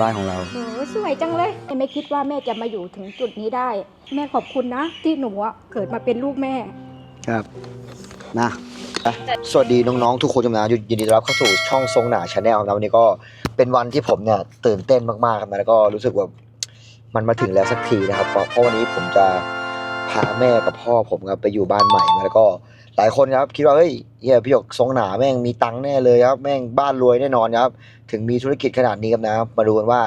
บ้านของเราโหสวยจังเลยไม่คิดว่าแม่จะมาอยู่ถึงจุดนี้ได้ แม่ขอบคุณนะ ที่หนูอะเกิดมาเป็นลูกแม่ ครับนะไปสวัสดีน้องๆทุกคนจำนะยินดีต้อนรับเข้าสู่ช่องทรงหนาชาแนลนะวันนี้ก็เป็นวันที่ผมเนี่ยตื่นเต้นมากๆครับนะแล้วก็รู้สึกว่ามันมาถึงแล้วสักทีนะครับเพราะเพราะวันนี้ผมจะพาแม่กับพ่อผมครับไปอยู่บ้านใหม่นะแล้วก็ หลายคนครับคิดว่าเฮ้ยเฮียพี่หยกทรงหนาแม่งมีตังค์แน่เลยครับแม่งบ้านรวยแน่นอนครับถึงมีธุรกิจขนาดนี้ครับนะมาดูกันว่า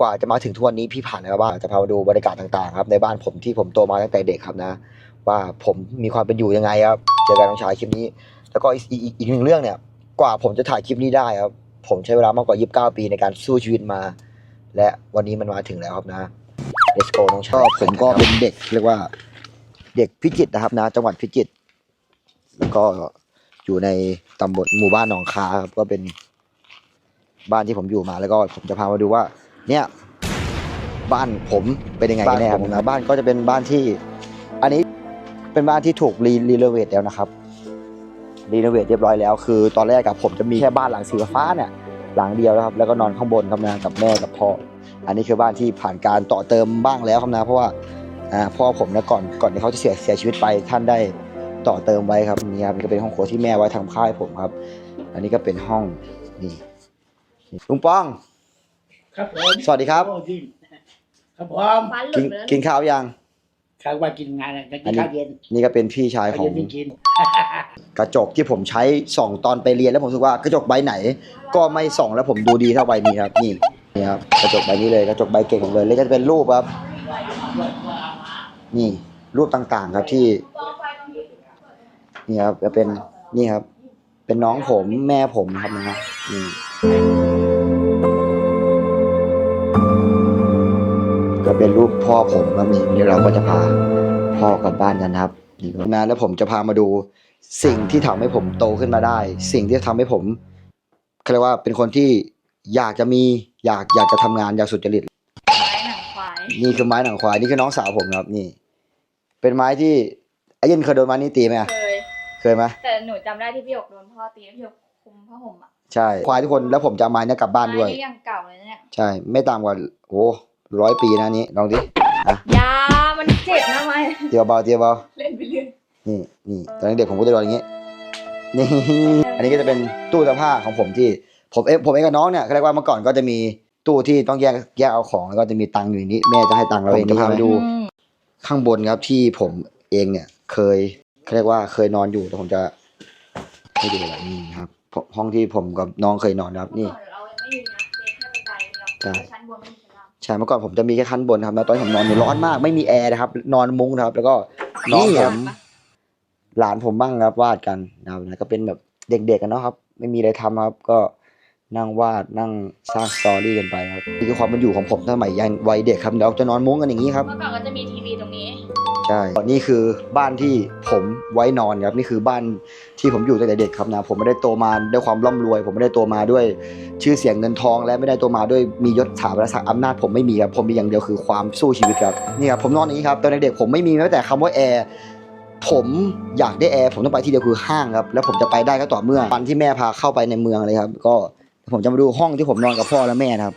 กว่าจะมาถึงทุกวันนี้พี่ผ่านอะไรมาบ้างจะพามาดูบรรยากาศต่างๆครับในบ้านผมที่ผมโตมาตั้งแต่เด็กครับนะ ว่าผมมีความเป็นอยู่ยังไงครับเจอกันน้องชายคลิปนี้ แล้วก็อีกอีกอีกหนึ่งเรื่องเนี่ยกว่าผมจะถ่ายคลิปนี้ได้ครับผมใช้เวลามากกว่า 29 ปีในการสู้ชีวิตมา และวันนี้มันมาถึงแล้วครับนะ let's go น้องชายผมก็เป็นเด็กเรียกว่าเด็กพิจิตรนะครับนะ จังหวัดพิจิตร แล้วก็อยู่ในตำบลหมู่บ้านหนองคาครับก็เป็นบ้านที่ผมอยู่มาแล้วก็ผมจะพามาดูว่า เนี่ย บ้านผมเป็นยังไงกันแน่ครับนะบ้านก็จะเป็นบ้านที่ อันนี้เป็นบ้านที่ถูกรีรีโนเวทแล้วนะครับรีโนเวทเรียบร้อยแล้วคือตอนแรกกับผมจะมีแค่บ้านหลังสีฟ้าเนี่ยหลังเดียวนะครับแล้วก็นอนข้างบนครับนะกับแม่กับพ่ออันนี้คือบ้านที่ผ่านการต่อเติมบ้างแล้วครับนะเพราะว่าอ่าพ่อผมนะก่อนก่อนที่เขาจะเสียเสียชีวิตไปท่านได้ ต่อเติมไว้ครับนี่ครับนี่ก็เป็นห้องครัวที่แม่ไว้ทำข้าวให้ผมครับ อันนี้ก็เป็นห้องนี่นี่ลุงป้อง ครับผมสวัสดีครับโอ้จริงครับผมฟันหลุกินดไปแล้วกินข้าวยังข้าวว่ากินงานอะไรกินข้าวเย็นนี่ก็เป็นพี่ชายขข้าวองเย็นไม่กินกระจกที่ผมใช้ส่องตอนไปเรียนแล้วผมรู้สึกว่ากระจกใบไหน ก็ไม่ส่องแล้วผมดูดีเท่าใบนี้ครับนี่นี่ครับกระจกใบนี้เลยกระจกใบเก่งผมเลยแล้วก็จะเป็นรูปครับ นี่รูปต่างๆครับที่ นี่ครับจะเป็นนี่ครับ เป็นน้องผมแม่ผมครับนะนี่ก็เป็นรูปพ่อผมครับนี่เดี๋ยวเราก็จะพาพ่อกลับบ้านกันครับนี่ก็นะแล้วผมจะพามาดูสิ่งที่ทำให้ผมโตขึ้นมาได้ สิ่งที่ทำให้ผมเขาเรียกว่าเป็นคนที่อยากจะมีอยากอยากจะทำงานอยากสุจริตไม้หนังควายนี่คือไม้หนังควายนี่คือน้องสาวผมครับนี่ เป็นไม้ที่ไอ้ยินเคยโดนไม้นี้ตีไหมอะ เคยเคยไหมแต่หนูจำได้ที่พี่หยกโดนพ่อตีแล้วพี่หยกคุมผ้าห่มอะใช่ควายทุกคนแล้วผมจะเอาไม้เนี้กลับบ้านด้วยไม้นี่ยังเก่าเลยเนี่ยใช่ ไม่ต่ำกว่าโอ้ร้อยปีนะอันนี้ลองดิยามันเจ็บนะไม้เตียวเบาเตียวเบาเล่นไปเรื่อยนี่นี่ตอนเด็กผมก็จะโดนอย่างนี้นี่ อันนี้ก็จะเป็นตู้เสื้อผ้าของผมที่ ผมเองผมเองกับน้องเนี่ยเขาเรียกว่าเมื่อก่อนก็จะมีตู้ที่ต้องแยกแยกเอาของแล้วก็จะมีตังค์อยู่ในนี้แม่จะให้ตังค์เราเองจะพาไปดู อืมข้างบนครับที่ผมเองเนี่ยเคย เขาเรียกว่าเคยนอนอยู่แต่ผมจะให้ดูอะไรนี่ครับห้องที่ผมกับน้องเคยนอนครับนี่เมื่อก่อเรายังไม่มีนะเตียงแค่บันไดเราใช่ชั้นบนไม่มีชั้นล่างใช่เมื่อก่อนผมจะมีแค่ขั้นบนครับแล้วตอนที่ผมนอนเนี่ยร้อนมาก ไม่มีแอร์นะครับ นอนมุ้งนะครับ แล้วก็น้องผมหลานผมบ้างครับวาดกันนะครับแล้วก็เป็นแบบเด็กๆกันเนาะครับ ไม่มีอะไรทำครับ ก็ นั่งวาดนั่งสร้างสตอรี่กันไปครับนี่คือความเป็นอยู่ของผมสมัยยังวัยเด็กครับเดี๋ยวเราจะนอนมุ้งกันอย่างนี้ครับ เมื่อก่อนก็จะมีทีวีตรงนี้ ใช่นี่คือบ้านที่ผมไว้นอนครับนี่คือบ้านที่ผมอยู่ตั้งแต่เด็กครับนะ ผมไม่ได้โตมาด้วยความร่ำรวย ผมไม่ได้โตมาด้วยชื่อเสียงเงินทอง และไม่ได้โตมาด้วยมียศถาบรรดาศักดิ์อำนาจผมไม่มีครับผมมีอย่างเดียวคือความสู้ชีวิตครับนี่ครับผมนอนอย่างนี้ครับตอนเด็กๆผมไม่มีแม้แต่คำว่าแอร์ผมอยากได้แอร์ผมต้องไปที่เดียวคือห้างครับแล้วผมจะไปได้ก็ต่อเมื่อวันที่แม่พาเข้าไปในเมืองเลยครับ ก็ ผมจะมาดูห้องที่ผมนอนกับพ่อและแม่นะครับ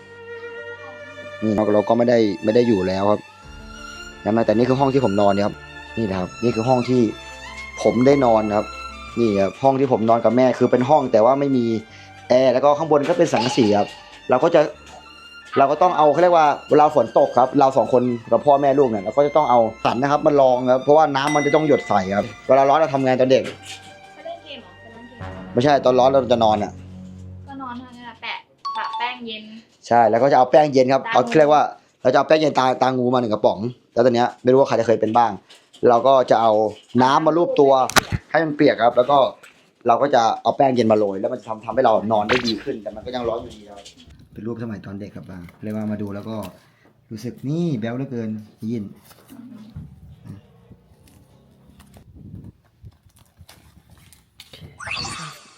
นี่เราก็ไม่ได้ไม่ได้อยู่แล้วครับนะแต่นี่คือห้องที่ผมนอนเนี่ยครับ นี่นะครับ นี่คือห้องที่ผมได้นอนครับ นี่ครับห้องที่ผมนอนกับแม่คือเป็นห้องแต่ว่าไม่มีแอร์แล้วก็ข้างบนก็เป็นสังกะสีครับเราก็จะเราก็ต้องเอาเขาเรียกว่าเวลาฝนตกครับ เราสองคนกับพ่อแม่ลูกเนี่ยเราก็จะต้องเอาสันนะครับมารองครับเพราะว่าน้ำมันจะต้องหยดใส่ครับเวลาร้อนเราทำงานตอนเด็กไม่เล่นเกมเหรอไปเล่นเกมไม่ใช่ตอนร้อนเราจะนอนอะ เย็น ใช่แล้วก็จะเอาแป้งเย็นครับตางูเอาเรียกว่าเราจะเอาแป้งเย็นตาตางูมาหนึ่งกระป๋อง แล้วตอนเนี้ยไม่รู้ว่าใครจะเคยเป็นบ้าง เราก็จะเอาน้ำมาลูบตัวให้มันเปียกครับ แล้วก็เราก็จะเอาแป้งเย็นมาโรยแล้วมันจะทำทำให้เรานอนได้ดีขึ้นแต่มันก็ยังร้อนอยู่ดีครับเป็นรูปสมัยตอนเด็กครับบางเรียกว่ามาดูแล้วก็รู้สึกนี่แบ๊วเหลือเกินยิน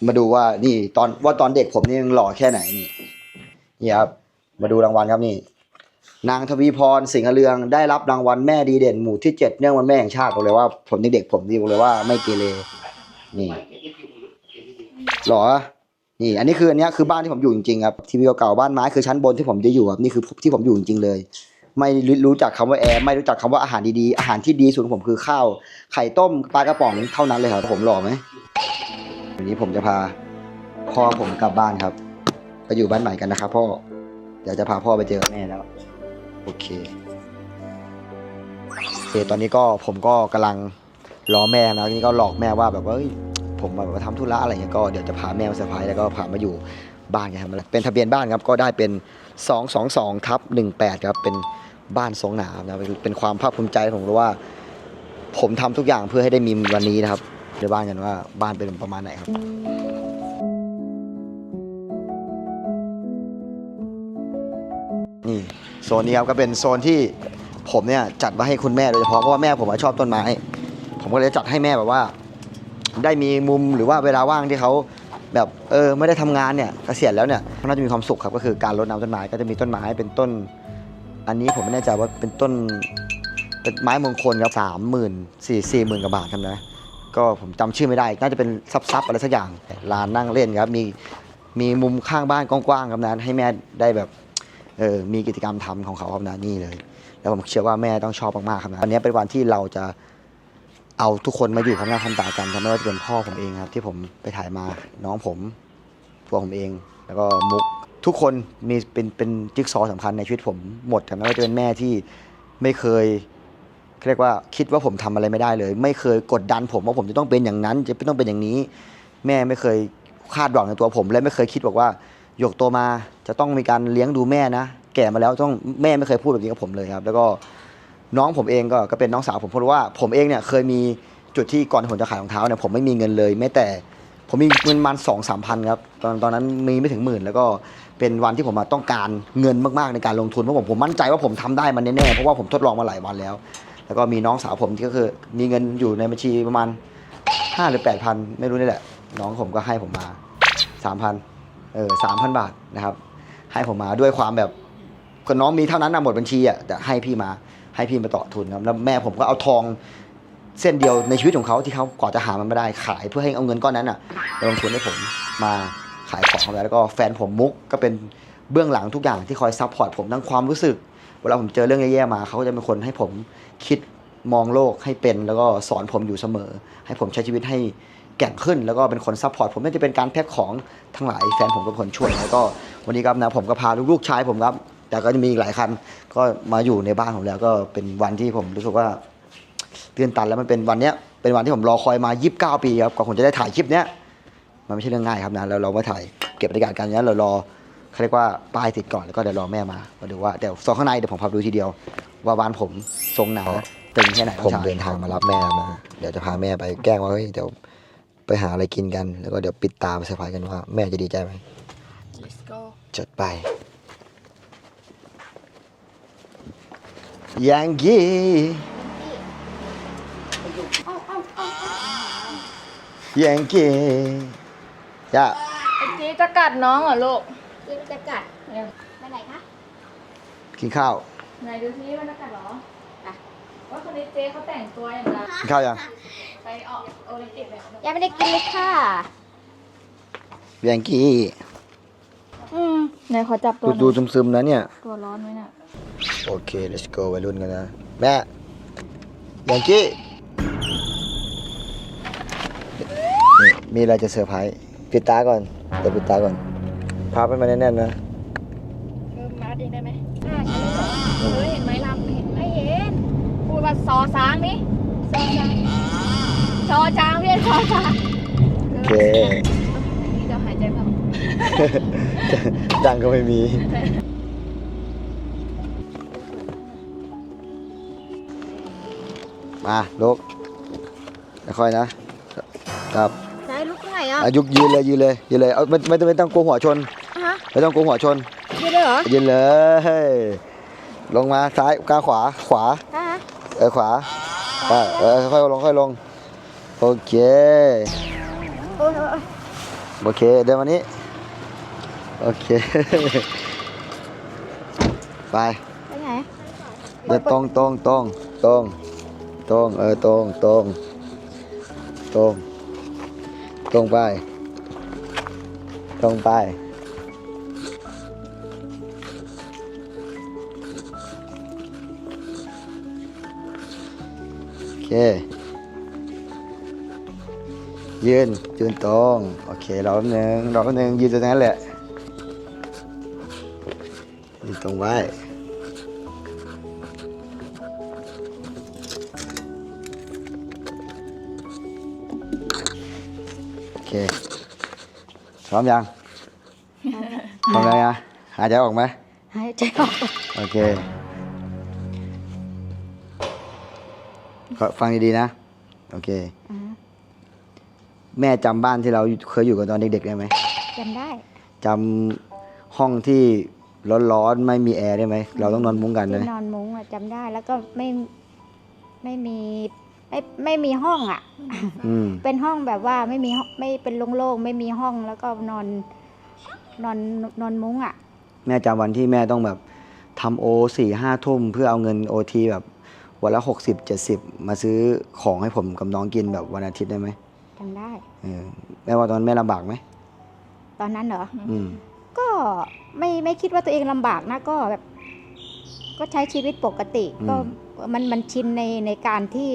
มาดูว่านี่ตอนว่าตอนเด็กผมนี่ยังหล่อแค่ไหนนี่ นี่ครับมาดูรางวัลครับนี่ นางทวีพรสิงห์เรืองได้รับรางวัลแม่ดีเด่นหมู่ที่เจ็ดเนื่องวันแม่แห่งชาติบอกเลยว่าผมเด็กๆผมดีบอกเลยว่าไม่เกเรนี่หรอนี่ อันนี้คืออันนี้คือบ้านที่ผมอยู่จริงๆครับทีวีเก่าๆบ้านไม้คือชั้นบนที่ผมจะอยู่ครับนี่คือที่ผมอยู่จริงๆเลย ไม่รู้จักคำว่าแอร์ไม่รู้จักคำว่าอาหารดีๆอาหารที่ดีสุดของผมคือข้าวไข่ต้มปลากระป๋องเท่านั้นเลยครับผมหล่อไหมวันนี้ผมจะพาพ่อผมกลับบ้านครับ ไปอยู่บ้านใหม่กันนะครับพ่อ เดี๋ยวจะพาพ่อไปเจอแม่แล้ว โอเคโอเค ตอนนี้ก็ผมก็กำลังรอแม่นะทีนี้ก็หลอกแม่ว่าแบบว่าเอ้ยผมแบบมาทำธุระอะไรเงี้ยก็เดี๋ยวจะพาแม่มาเซอร์ไพรส์แล้วก็พามาอยู่บ้านกันครับเป็นทะเบียนบ้านครับก็ได้เป็น 222ทับ18ครับเป็นบ้านทรงหนามนะเป็นเป็นความภาคภูมิใจของผมรู้ว่า ผมทำทุกอย่างเพื่อให้ได้มีวันนี้นะครับเดี๋ยวบ้านกันว่าบ้านเป็นประมาณไหนครับ นี่โซนนี้ครับก็เป็นโซนที่ผมเนี่ยจัดไว้ให้คุณแม่โดยเฉพาะเพราะว่าแม่ผมชอบต้นไม้ ผมก็เลยจัดให้แม่แบบว่า ได้มีมุมหรือว่าเวลาว่างที่เขาแบบเออไม่ได้ทำงานเนี่ยเกษียณแล้วเนี่ยเขาน่าจะมีความสุขครับก็คือการรดน้ำต้นไม้ก็จะมีต้นไม้เป็นต้น อันนี้ผมไม่แน่ใจว่าเป็นต้นเป็นไม้มงคลครับสามหมื่นสี่สี่หมื่นกว่าบาทครับนะก็ผมจำชื่อไม่ได้ น่าจะเป็นซับๆอะไรสักอย่างลานนั่งเล่นครับมีมีมุมข้างบ้านกว้างๆครับนะให้แม่ได้แบบ เออมีกิจกรรมทำของเขาครับนะนี่เลย แล้วผมเชื่อว่าแม่ต้องชอบมากๆครับนะวันนี้เป็นวันที่เราจะเอาทุกคนมาอยู่พร้อมหน้าพร้อมตากันไม่ว่าจะเป็นพ่อผมเองครับ ที่ผมไปถ่ายมาน้องผมตัวผมเอง แล้วก็มุกทุกคนมีเป็นเป็นจิ๊กซอว์สำคัญในชีวิตผมหมดครับไม่ว่าจะเป็นแม่ที่ไม่เคยเรียกว่าคิดว่าผมทำอะไรไม่ได้เลย ไม่เคยกดดันผมว่าผมจะต้องเป็นอย่างนั้น จะต้องเป็นอย่างนี้ แม่ไม่เคยคาดหวังในตัวผม และไม่เคยคิดบอกว่าหยกโตมา จะต้องมีการเลี้ยงดูแม่นะ แก่มาแล้วต้องแม่ไม่เคยพูดแบบนี้กับผมเลยครับ แล้วก็น้องผมเองก็ก็เป็นน้องสาวผมเพราะว่าผมเองเนี่ยเคยมีจุดที่ก่อนที่ผมจะขายรองเท้าเนี่ยผมไม่มีเงินเลยแม้แต่ผมมีเงินประมันสองสามพันครับตอนตอนนั้นมีไม่ถึงหมื่น แล้วก็เป็นวันที่ผมมาต้องการเงินมากๆในการลงทุนเพราะผมผมมั่นใจว่าผมทำได้มันแน่ๆเพราะว่าผมทดลองมาหลายวันแล้ว แล้วก็มีน้องสาวผมที่ก็คือมีเงินอยู่ในบัญชีประมาณห้าหรือแปดพันไม่รู้นี่แหละ น้องผมก็ให้ผมมาสามพันเออสามพันบาทนะครับ ให้ผมมาด้วยความแบบคนน้องมีเท่านั้นนะหมดบัญชีอะแต่ให้พี่มาให้พี่มาต่อทุนครับแล้วแม่ผมก็เอาทองเส้นเดียวในชีวิตของเขาที่เขาก่อจะหามันไม่ได้ขายเพื่อให้เอาเงินก้อนนั้นอะไปลงทุนให้ผมมาขายของแล้วก็แฟนผมมุกก็เป็นเบื้องหลังทุกอย่างที่คอยซัพพอร์ตผมทั้งความรู้สึกเวลาผมเจอเรื่องแย่ๆมาเขาก็จะเป็นคนให้ผมคิดมองโลกให้เป็นแล้วก็สอนผมอยู่เสมอ ให้ผมใช้ชีวิตให้แก่งขึ้น แล้วก็เป็นคนซัพพอร์ตผมไม่ว่าจะเป็นการแพ็คของทั้งหลายแฟนผมก็เป็นคนช่วยแล้วก็ วันนี้ครับนะผมก็พาลูกๆชายผมครับ แต่ก็จะมีอีกหลายคันก็มาอยู่ในบ้านผมแล้วก็เป็นวันที่ผมรู้สึกว่าตื่นตันแล้วมันเป็นวันเนี้ยเป็นวันที่ผมรอคอยมา 29 ปีครับกว่าผมจะได้ถ่ายคลิปเนี้ยมันไม่ใช่เรื่องง่ายครับนะแล้วเรามาถ่ายเก็บบรรยากาศกันเนี้ยเรารอเขาเรียกว่าป้ายติดก่อนแล้วก็เดี๋ยวรอแม่มามาดูว่าเดี๋ยวซองข้างในเดี๋ยวผมพาไปดูทีเดียว ว่าบ้านผมทรงหนาตึงแค่ไหนผมเดินทางมารับแม่มาเดี๋ยวจะพาแม่ไปแกล้งว่าเฮ้ยเดี๋ยวไปหาอะไรกินกัน แล้วก็เดี๋ยวปิดตาไปเซอร์ไพรส์กันว่าแม่จะดีใจไหม let's go จดไป ยังกี้ ยังกี้จะไอ้จีจะกัดน้องเหรอลูกจีจะกัดเนี่ยไปไหนคะกินข้าว ไหนดูซิมันจะกัดเหรออะว่าคนนี้เจ๊เขาแต่งตัวอย่างไรกินข้าวยัง ไปออกโอลิมปิกเลยยังไม่ได้กินเลยค่ะ ยังกี้ อืมไหนขอจับตัวดูหดูน่อยซึมๆนะเนี่ย ตัวร้อนไหมเนี่ยโอเค let's go วัยรุ่นกันนะ แม่ยังกี้นี่มีอะไรจะเซอร์ไพรส์ปิดตาก่อนเดี๋ยวปิดตาก่อนพับให้มันแน่นๆนะเริ่มมาเองได้ไหมได้ใช่ไหมเฮ้ยเห็นไหมลำเห็นไม่เห็นพูดว่าซอช้างนี่ซอช้างชอช้างพี่ชอช้างโอเคนี่จะหายใจไม่ออกดังก็ไม่มี มาลุกค่อยๆนะ ครับไหนลุกตรงไหนอะอายุยืนเลยยืนเลยยืนเลยเอาไม่ไม่ต้องไม่ต้องกลัวหัวชน ฮะไม่ต้องกลัวหัวชน ยืนเลยเหรอยืนเลย ลงมาซ้ายกลางขวาขวา ฮะเออขวาอะเออค่อยๆลงค่อยๆลง โอเค โอ้ย โอ้ยโอเค เดินมานี้ โอเค ไป ไปไหนเดินตรงตรงตรงตรงตรงเออตรงตรงตรงตรงไปไปตรงไป โอเค ยืนยืนตรงโอเครอแป๊บนึงรอแป๊บนึงยืนตรงนั้นแหละยืนตรงไว้โอเคพร้อมยังพร้อมแล้วยังหายใจออกไหมหายใจออกโอเคก็ฟังดีๆนะ โอเคอ่า แม่จำบ้านที่เราเคยอยู่กันตอนเด็กๆได้ไหมจำได้ จำห้องที่ร้อนๆไม่มีแอร์ได้ไหมเราต้องนอนมุ้งกันที่นะนอนมุ้งอะจำได้แล้วก็ไม่ไม่มีไม่ไม่มีห้องอะอืม เป็นห้องแบบว่าไม่มีห้องไม่เป็นโล่งๆไม่มีห้องแล้วก็นอนนอนนอนมุ้งอะแม่จำวันที่แม่ต้องแบบทำโอสี่ห้าทุ่มเพื่อเอาเงินโอทีแบบวันละหกสิบเจ็ดสิบมาซื้อของให้ผมกับน้องกินแบบวันอาทิตย์ได้ไหม จำได้ เออแม่ว่าตอนนั้นแม่ลำบากไหมตอนนั้นเหรอ อืม ก็ไม่ไม่คิดว่าตัวเองลำบากนะก็แบบ ก็ใช้ชีวิตปกติ ก็มันมันชินในในการที่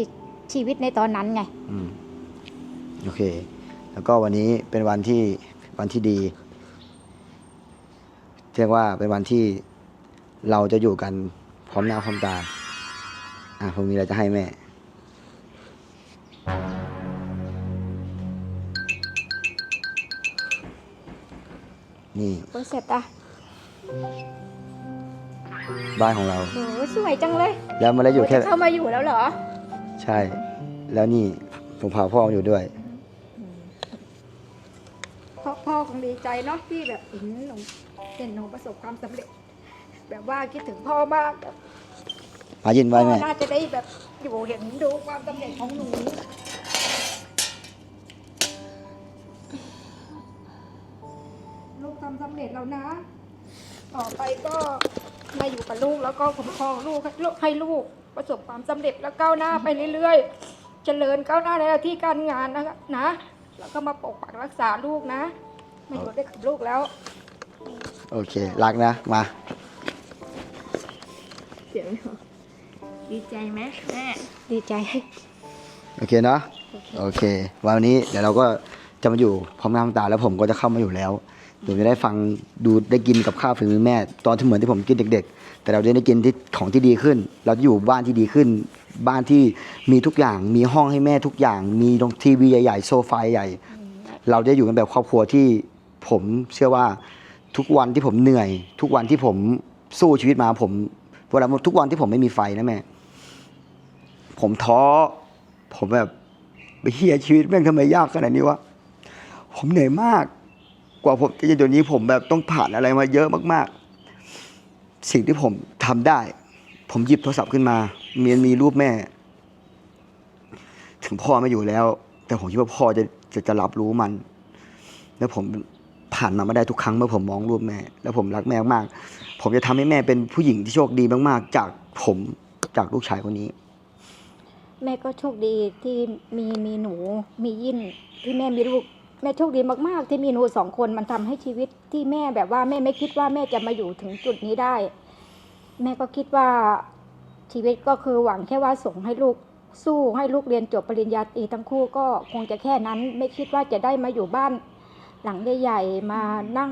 ชีวิตในตอนนั้นไง อืมโอเค แล้วก็วันนี้เป็นวันที่วันที่ดี เรียกว่าเป็นวันที่เราจะอยู่กันพร้อมหน้าพร้อมตา อะผมมีอะไรจะให้แม่ นี่โอ้ยเสร็จอะบ้านของเราโหสวยจังเลยแล้วไม่ได้อยู่แค่โจะเข้ามาอยู่แล้วเหรอ ใช่ แล้วนี่ผมพาพ่อมาอยู่ด้วย พ่อพ่อคงดีใจเนาะที่แบบเห็นหนูเห็นหนูประสบความสำเร็จ แบบว่าคิดถึงพ่อมากแบบมายินพ่ไว้อแม่ น่าจะได้แบบอยู่เห็นดูความสำเร็จของหนู ทำสำเร็จแล้วนะ ต่อไปก็มาอยู่กับลูกแล้วก็คุ้มครองลูกให้ลูกให้ลูกประสบความสำเร็จแล้วก้าวหน้าไปเรื่อยๆ เจริญก้าวหน้าในหน้าที่การงานนะนะแล้วก็มาปกปักรักษาลูกนะมาอยู่ด้วยกับลูกแล้ว โอเค รักนะ มาเสียงดีใจไหมแม่ดีใจ โอเคเนาะโอเค วันนี้เดี๋ยวเราก็จะมาอยู่พร้อมหน้าพร้อมตาแล้วผมก็จะเข้ามาอยู่แล้ว เดี๋ยวจะได้ฟังดูได้กินกับข้าวฝีมือแม่ ตอนที่เหมือนที่ผมกินเด็ก ๆ แต่เราจะได้กินที่ของที่ดีขึ้น เราจะอยู่บ้านที่ดีขึ้น บ้านที่มีทุกอย่าง มีห้องให้แม่ทุกอย่าง มีทีวีใหญ่ๆโซฟาใหญ่ เราจะอยู่กันแบบครอบครัวที่ผมเชื่อว่าทุกวันที่ผมเหนื่อย ทุกวันที่ผมสู้ชีวิตมาผมเวลาทุกวันที่ผมไม่มีไฟนะแม่ผมท้อ ผมแบบเฮียชีวิตแม่งทำไมยากขนาดนี้วะผมเหนื่อยมาก กว่าผมจะจนจุดนี้ผมแบบต้องผ่านอะไรมาเยอะมากๆ สิ่งที่ผมทำได้ ผมหยิบโทรศัพท์ขึ้นมามีนมีรูปแม่ ถึงพ่อไม่อยู่แล้ว แต่ผมคิดว่าพ่อจะจะจะรับรู้มัน แล้วผมผ่านมาไม่ได้ทุกครั้งเมื่อผมมองรูปแม่ แล้วผมรักแม่มาก ผมจะทำให้แม่เป็นผู้หญิงที่โชคดีมากๆ จากผมจากลูกชายคนนี้ แม่ก็โชคดีที่มีมีหนูมียิ่นที่แม่มีลูก แม่โชคดีมากๆ ที่มีหนูสองคนมันทำให้ชีวิตที่แม่แบบว่าแม่ไม่คิดว่าแม่จะมาอยู่ถึงจุดนี้ได้ แม่ก็คิดว่าชีวิตก็คือหวังแค่ว่าส่งให้ลูกสู้ให้ลูกเรียนจบปริญญาตรีทั้งคู่ก็คงจะแค่นั้น ไม่คิดว่าจะได้มาอยู่บ้านหลังใหญ่ๆมานั่ง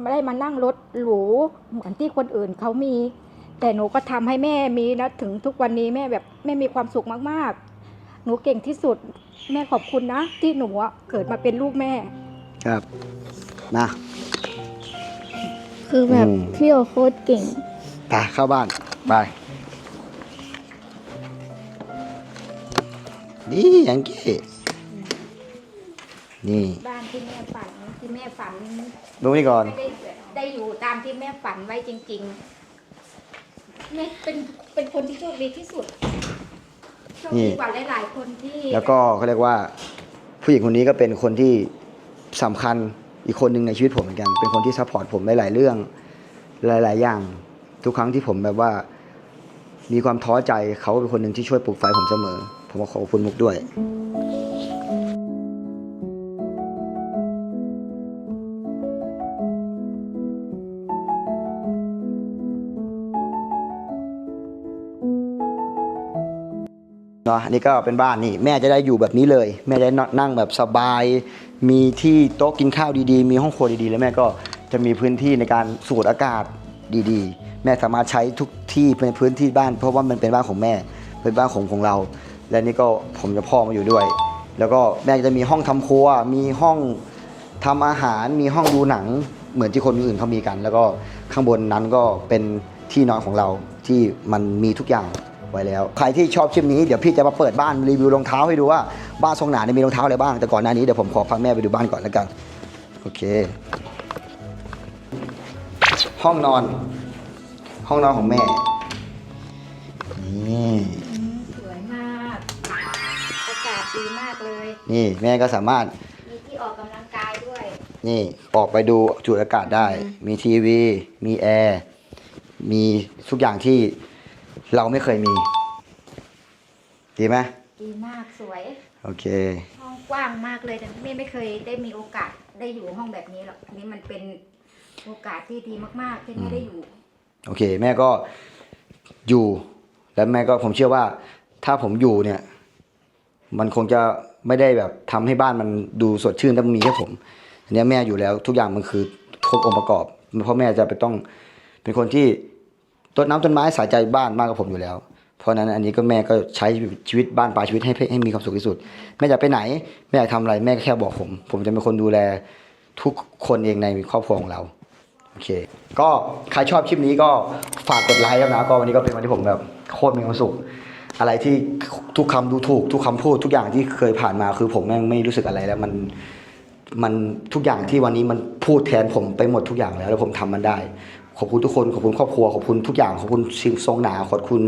ไม่ได้มานั่งรถหรูเหมือนที่คนอื่นเขามี แต่หนูก็ทำให้แม่มีนะถึงทุกวันนี้แม่แบบแม่มีความสุขมากๆ นูเก่งที่สุด แม่ขอบคุณนะ ที่หนูอะเกิดมาเป็นลูกแม่ ครับนะคือแบบอืม พี่โอโคตรเก่ง ไปเข้าบ้านไปนี่ยังกี้นี่บ้านที่แม่ฝันที่แม่ฝันดูนี่ก่อน ไม่ได้ได้อยู่ตามที่แม่ฝันไว้จริงๆแม่เป็นเป็นคนที่โชคดีที่สุด โชคนี่ดีกว่าหลายๆคนที่แล้วก็เขาเรียกว่าผู้หญิงคนนี้ก็เป็นคนที่สำคัญอีกคนหนึ่งในชีวิตผมเหมือนกัน เป็นคนที่ซัพพอร์ตผมหลาย ๆ เรื่องหลาย ๆ อย่าง ทุกครั้งที่ผมแบบว่า มีความท้อใจเขาเป็นคนหนึ่งที่ช่วยปลุกไฟผมเสมอ ผมก็ขอบคุณมุกด้วย เนาะอันนี้ก็เป็นบ้านนี่แม่จะได้อยู่แบบนี้เลย แม่ได้นั่งแบบสบาย มีที่โต๊ะกินข้าวดีๆ มีห้องครัวดีๆ แล้วแม่ก็จะมีพื้นที่ในการสูดอากาศดีๆ แม่สามารถใช้ทุกที่เป็นพื้นที่บ้าน เพราะว่ามันเป็นบ้านของแม่เป็นบ้านของของเรา และนี่ก็ผมจะพ่อมาอยู่ด้วย แล้วก็แม่จะมีห้องทำครัว มีห้องทำอาหาร มีห้องดูหนังเหมือนที่คนอื่นเขามีกัน แล้วก็ข้างบนนั้นก็เป็นที่นอนของเราที่มันมีทุกอย่าง ไว้แล้ว ใครที่ชอบคลิปนี้เดี๋ยวพี่จะมาเปิดบ้านรีวิวรองเท้าให้ดูว่าบ้านทรงหนาเนี่ยมีรองเท้าอะไรบ้าง แต่ก่อนหน้านี้เดี๋ยวผมขอพาแม่ไปดูบ้านก่อนแล้วกัน โอเค ห้องนอน ห้องนอนของแม่นี่สวยมากอากาศดีมากเลย นี่แม่ก็สามารถมีที่ออกกำลังกายด้วย นี่ออกไปดูจุดอากาศได้ มีทีวี มีแอร์ มีทุกอย่างที่ เราไม่เคยมี ดีไหมดีมากสวย โอเค ห้องกว้างมากเลยแต่ไม่ไม่เคยได้มีโอกาสได้อยู่ห้องแบบนี้หรอกอันนี้มันเป็นโอกาสที่ดีมากๆที่แม่ได้อยู่ โอเค แม่ก็อยู่ แล้วแม่ก็ผมเชื่อว่า ถ้าผมอยู่เนี่ย มันคงจะไม่ได้แบบทำให้บ้านมันดูสดชื่นแต่มันมีแค่ผมอันเนี้ยแม่อยู่แล้วทุกอย่างมันคือครบองค์ประกอบ เพราะแม่จะไปต้องเป็นคนที่ ต้นน้ำต้นไม้สายใจบ้านมากกว่าผมอยู่แล้ว เพราะนั้นอันนี้ก็แม่ก็ใช้ชีวิตบ้านปลายชีวิตให้ให้มีความสุขที่สุด แม่อยากไปไหนแม่อยากทำอะไรแม่ก็แค่บอกผม ผมจะเป็นคนดูแลทุกคนเองในครอบครัวของเราโอเค ก็ใครชอบคลิปนี้ก็ฝากกดไลค์ครับนะก็วันนี้ก็เป็นวันที่ผมแบบโคตรมีความสุขอะไรที่ทุกคำดูถูก ทุกคำพูดทุกอย่างที่เคยผ่านมาคือผมแม่งไม่รู้สึกอะไรแล้วมันมันทุกอย่างที่วันนี้มันพูดแทนผมไปหมดทุกอย่างแล้ว แล้วผมทำมันได้ ขอบคุณทุกคน ขอบคุณครอบครัว ขอบคุณทุกอย่าง ขอบคุณซิงทรงหนา ขอบคุณ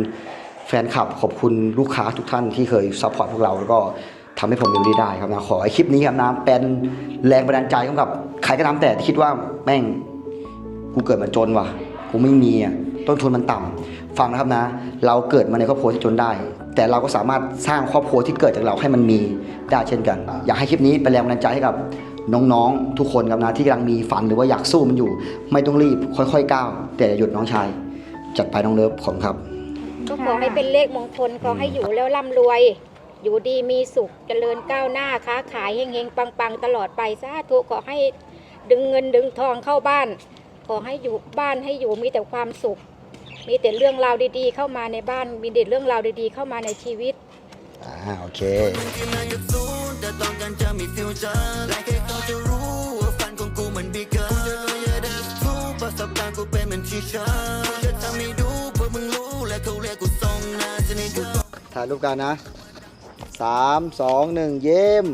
แฟนคลับ ขอบคุณลูกค้าทุกท่านที่เคยซัพพอร์ตพวกเราแล้วก็ทำให้ผมมีวันนี้ได้ครับนะ ขอให้คลิปนี้ครับนะเป็นแรงบันดาลใจให้กับ ใครก็ตามแต่ที่คิดว่าแม่งกูเกิดมาจนว่ะ กูไม่มีอะ ต้นทุนมันต่ำฟังนะครับนะ เราเกิดมาในครอบครัวที่จนได้ แต่เราก็สามารถสร้างครอบครัวที่เกิดจากเราให้มันมีได้เช่นกัน อยากให้คลิปนี้เป็นแรงบันดาลใจให้กับ น้องๆ ทุกคนครับนะที่กำลังมีฝันหรือว่าอยากสู้มันอยู่ ไม่ต้องรีบค่อยๆก้าวแต่อย่าหยุดน้องชาย จัดไปน้องเลิฟขอบคุณครับ ก็ขอให้เป็นเลขมงคลขอให้อยู่แล้วร่ำรวย อยู่ดีมีสุขเจริญก้าวหน้าค้าขายเฮงๆปังๆ ตลอดไปสาธุขอให้ดึงเงินดึงทองเข้าบ้าน ขอให้อยู่บ้านให้อยู่มีแต่ความสุข มีแต่เรื่องราวดีๆ เข้ามาในบ้านมีแต่เรื่องราวดีๆ เข้ามาในชีวิต อ่าโอเค ที่นานหยุดศูนย์แต่ต้องการจะมีฟิวเจอร์และแค่เขาจะรู้ว่าฝันของกูมันบีเกอร์กูจะรวยอย่าได้ทุกประสบการณ์กูเป็นเหมือนทีเชอร์กูจะทำให้ดูเพื่อมึงรู้และเขาเรียกกูทรงนะจะนี่กูถ่ายรูปกันนะสามสองหนึ่งเยี่ยม